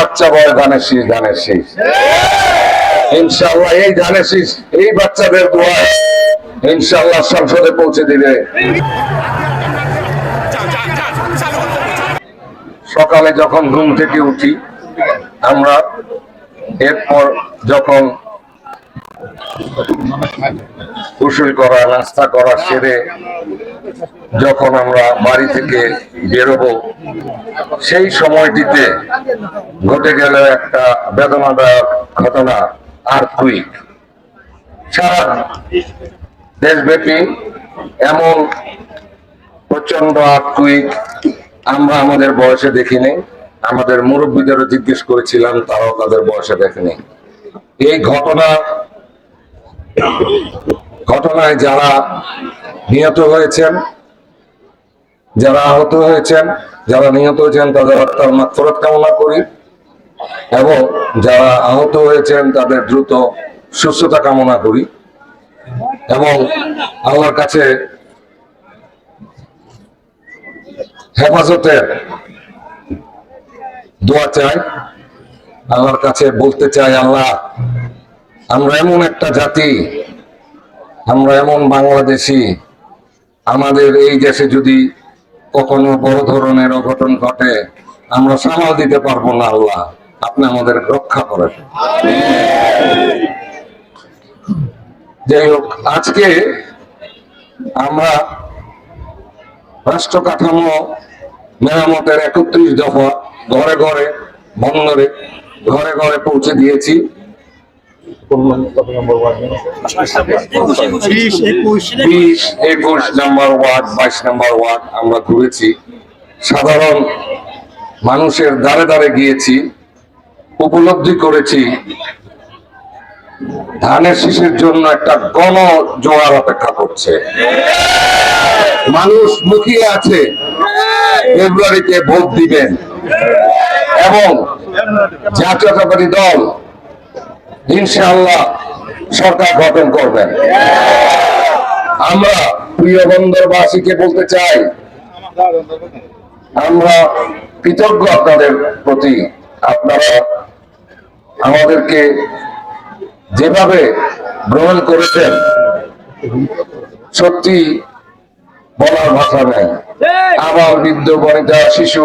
বাচ্চা বয় ধানের শীষ ধানের শীষ। ইনশাল্লাহ এই ধানের শীষ, এই বাচ্চাদের দোয়া ইনশাল্লাহ সংসদে পৌঁছে দিবে। সকালে যখন ঘুম থেকে উঠি, আমরা এরপর যখন গোসল করা, নাস্তা করা সেরে যখন আমরা বাড়ি থেকে বেরোবো, সেই সময়টিতে ঘটে গেল একটা বেদনাদায়ক ঘটনা আর কুইক সারা দেশব্যাপী এমন প্রচণ্ড আর্থকুইক আমরা আমাদের বয়সে দেখিনি। আমাদের মুরব্বীদেরও জিজ্ঞেস করেছিলাম, তারাও তাদের বয়সে দেখেনি। এই ঘটনা ঘটনায় যারা নিহত হয়েছেন, যারা আহত হয়েছেন, যারা নিহত হয়েছেন, তাদের হত্যার মাত্রত কামনা করি এবং যারা আহত হয়েছেন, তাদের দ্রুত সুস্থতা কামনা করি এবং আল্লাহর কাছে হেফাজতের দোয়া চাই। আল্লাহর কাছে বলতে চাই, আল্লাহ, আমরা এমন একটা জাতি আমরা এমন বাংলাদেশি, আমাদের এই দেশে যদি কখনো বড় ধরনের অঘটন ঘটে, আমরা সামাল দিতে পারব না আল্লাহ। আপনি আমাদের রক্ষা করেন। যাই হোক, আজকে আমরা রাষ্ট্র কাঠামো মেরামতের একত্রিশ দফা ঘরে ঘরে, বন্দরে ঘরে ঘরে পৌঁছে দিয়েছি। একুশ নাম্বার ওয়ার্ড বাইশ নাম্বার ওয়ার্ড আমরা ঘুরেছি। সাধারণ মানুষের দ্বারে দ্বারে গিয়েছি উপলব্ধি করেছি। ধানের শীষের জন্য একটা গণ জোয়ার অপেক্ষা করছে। মানুষ মুখিয়ে আছে। ফেব্রুয়ারিতে ভোট দিবেন। এবং জাতীয়তাবাদী দল ইনশাআল্লাহ সরকার গঠন করবেন। আমরা প্রিয় বন্দরবাসীকে বলতে চাই আমরা কৃতজ্ঞ আপনাদের প্রতি। আপনারা আমাদেরকে যেভাবে গ্রহণ করেছেন সত্যি বলার ভাষা নেই। আমার বৃদ্ধ বনিতা শিশু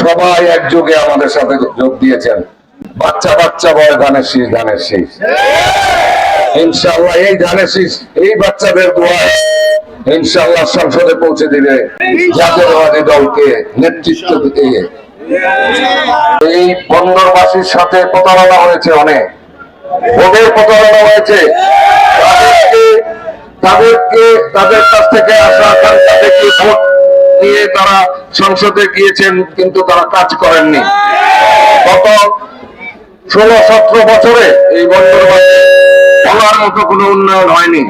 সবাই একযোগে আমাদের সাথে যোগ দিয়েছেন। বাচ্চা বাচ্চা বয় ধানের শীষ ধানের শীষ। ইনশাল্লাহ এই ধানের শীষ, এই বাচ্চাদের দোয়া। ইনশাল্লাহ সংসদে পৌঁছে দিবে জাতীয়তাবাদী দলকে নেতৃত্ব দিয়ে। এই বন্দরবাসীর সাথে প্রতারণা হয়েছে অনেক। ভোটের প্রতারণা হয়েছে। তাদেরকে তাদের কাছ থেকে আসা আকাঙ্ক্ষা থেকে ভোট নিয়ে তারা সংসদে গিয়েছেন, কিন্তু তারা কাজ করেননি। গত ষোলো সতেরো বছরে এই বছর বলার মতো কোনো উন্নয়ন হয়নি।